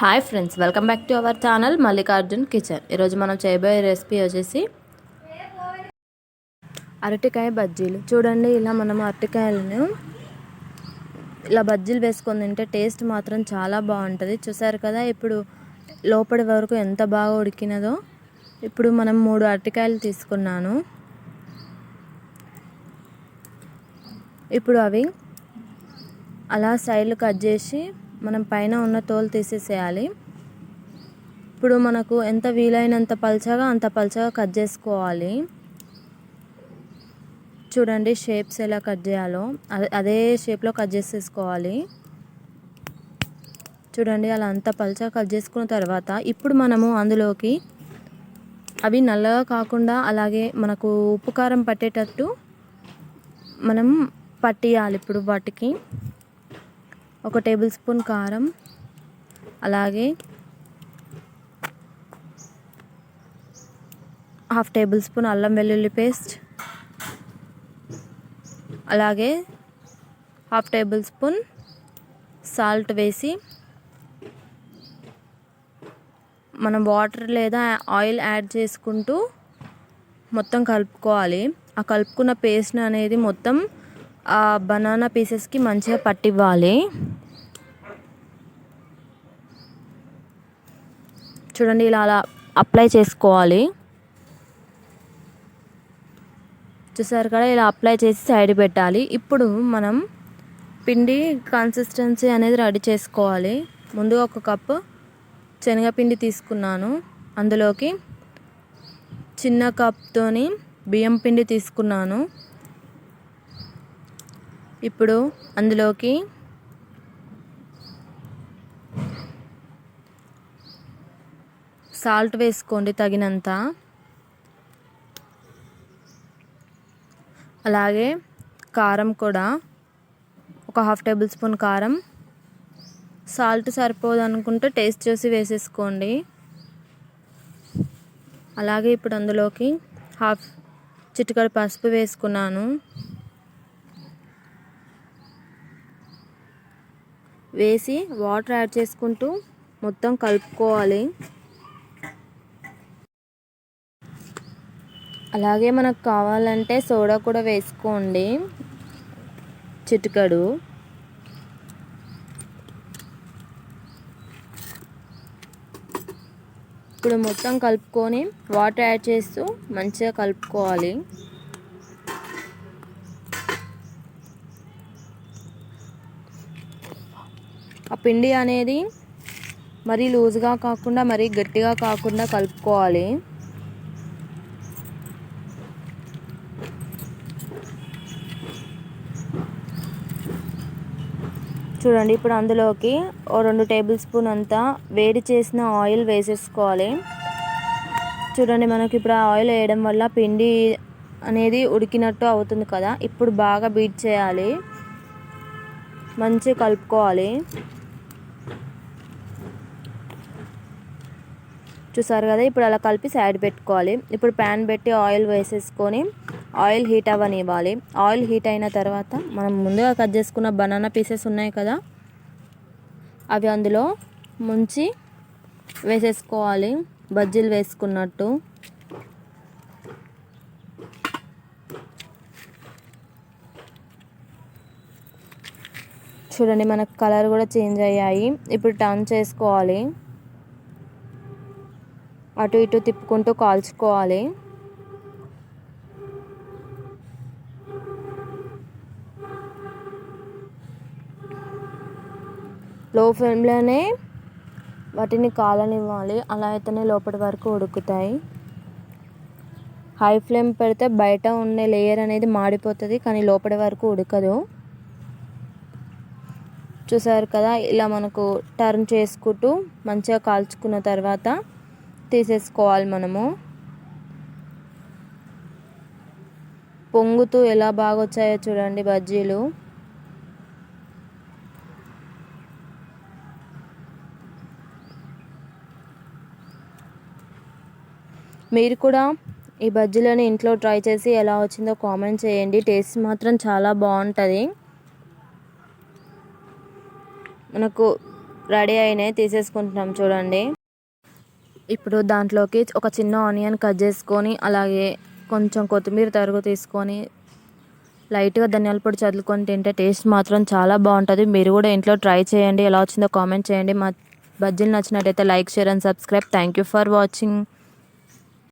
Hi friends welcome back to our channel Mallikarjun kitchen ఈరోజు మనం చేయబోయే రెసిపీ వచ్చేసి అరటికాయ బజ్జీలు. చూడండి ఇలా మనం అరటికాయలను ఇలా బజ్జీలు వేసుకొని తింటే టేస్ట్ మాత్రం చాలా బాగుంటుంది. చూసారు కదా ఇప్పుడు లోపలి వరకు ఎంత బాగా ఉడికినదో ఇప్పుడు మనం మూడు అరటికాయలు తీసుకున్నాను. ఇప్పుడు అవి అలా సైడ్లు కట్ చేసి మనం పైన ఉన్న తోలు తీసేసేయాలి. ఇప్పుడు మనకు ఎంత వీలైనంత పల్చగా అంత పల్చగా కట్ చేసుకోవాలి. చూడండి షేప్స్ ఎలా కట్ చేయాలో. అదే షేప్లో కట్ చేసేసుకోవాలి. చూడండి అలా అంత పల్చగా కట్ చేసుకున్న తర్వాత ఇప్పుడు మనము అందులోకి అవి నల్లగా కాకుండా అలాగే మనకు ఉప్పు కారం పట్టేటట్టు మనం పట్టియాలి ఇప్పుడు వాటికి. ఒక టేబుల్ స్పూన్ కారం అలాగే హాఫ్ టేబుల్ స్పూన్ అల్లం వెల్లుల్లి పేస్ట్ అలాగే హాఫ్ టేబుల్ స్పూన్ సాల్ట్ వేసి మనం వాటర్ లేదా ఆయిల్ యాడ్ చేసుకుంటూ మొత్తం కలుపుకోవాలి. ఆ కలుపుకున్న పేస్ట్ అనేది మొత్తం ఆ బనానా పీసెస్కి మంచిగా పట్టివ్వాలి. చూడండి ఇలా అలా అప్లై చేసుకోవాలి. చూసారు కదా ఇలా అప్లై చేసి సైడ్ పెట్టాలి. ఇప్పుడు మనం పిండి కన్సిస్టెన్సీ అనేది రెడీ చేసుకోవాలి. ముందుగా ఒక కప్పు శనగపిండి తీసుకున్నాను. అందులోకి చిన్న కప్తోని బియ్యం పిండి తీసుకున్నాను. ఇప్పుడు అందులోకి సాల్ట్ వేసుకోండి తగినంత. అలాగే కారం కూడా ఒక హాఫ్ టేబుల్ స్పూన్ కారం. సాల్ట్ సరిపోదు అనుకుంటే టేస్ట్ చూసి వేసేసుకోండి. అలాగే ఇప్పుడు అందులోకి హాఫ్ చిటికడు పసుపు వేసుకున్నాను. వేసి వాటర్ యాడ్ చేసుకుంటూ మొత్తం కలుపుకోవాలి. అలాగే మనకు కావాలంటే సోడా కూడా వేసుకోండి. చిటికడు. ఇప్పుడు మొత్తం కలుపుకొని వాటర్ యాడ్ చేస్తూ మంచిగా కలుపుకోవాలి. ఆ పిండి అనేది మరీ లూజ్గా కాకుండా మరీ గట్టిగా కాకుండా కలుపుకోవాలి. చూడండి ఇప్పుడు అందులోకి ఓ రెండు టేబుల్ స్పూన్ అంతా వేడి చేసిన ఆయిల్ వేసేసుకోవాలి. చూడండి మనకి ఇప్పుడు ఆ ఆయిల్ వేయడం వల్ల పిండి అనేది ఉడికినట్టు అవుతుంది కదా. ఇప్పుడు బాగా బీట్ చేయాలి. మంచిగా కలుపుకోవాలి. చూసారు కదా ఇప్పుడు అలా కలిపి సైడ్ పెట్టుకోవాలి. ఇప్పుడు ప్యాన్ పెట్టి ఆయిల్ వేసేసుకొని ఆయిల్ హీట్ అవ్వనివ్వాలి. ఆయిల్ హీట్ అయిన తర్వాత మనం ముందుగా కట్ చేసుకున్న బనానా పీసెస్ ఉన్నాయి కదా అవి అందులో ముంచి వేసేసుకోవాలి. బజ్జీలు వేసుకున్నట్టు. చూడండి మనకు కలర్ కూడా చేంజ్ అయ్యాయి. ఇప్పుడు టర్న్ చేసుకోవాలి. అటు ఇటు తిప్పుకుంటూ కాల్చుకోవాలి. లో ఫ్లేమ్లోనే వాటిని కాలనివ్వాలి. అలా అయితేనే లోపటి వరకు ఉడుకుతాయి. హై ఫ్లేమ్ పెడితే బయట ఉండే లేయర్ అనేది మాడిపోతుంది కానీ లోపటి వరకు ఉడకదు. చూసారు కదా ఇలా మనకు టర్న్ చేసుకుంటూ మంచిగా కాల్చుకున్న తర్వాత తీసేసుకోవాలి మనము. పొంగుతూ ఎలా బాగా వచ్చాయో చూడండి బజ్జీలు. మీరు కూడా ఈ బజ్జీలను ఇంట్లో ట్రై చేసి ఎలా వచ్చిందో కామెంట్ చేయండి. టేస్ట్ మాత్రం చాలా బాగుంటుంది. మనకు రెడీ అయినాయి తీసేసుకుంటున్నాం చూడండి. ఇప్పుడు దాంట్లోకి ఒక చిన్న ఆనియన్ కట్ చేసుకొని అలాగే కొంచెం కొత్తిమీర తరుగు తీసుకొని లైట్గా ధనియాల పొడి చదువుకొని తింటే టేస్ట్ మాత్రం చాలా బాగుంటుంది. మీరు కూడా ఇంట్లో ట్రై చేయండి. ఎలా వచ్చిందో కామెంట్ చేయండి. మా బజ్జీలు నచ్చినట్టయితే like share and subscribe. Thank you for watching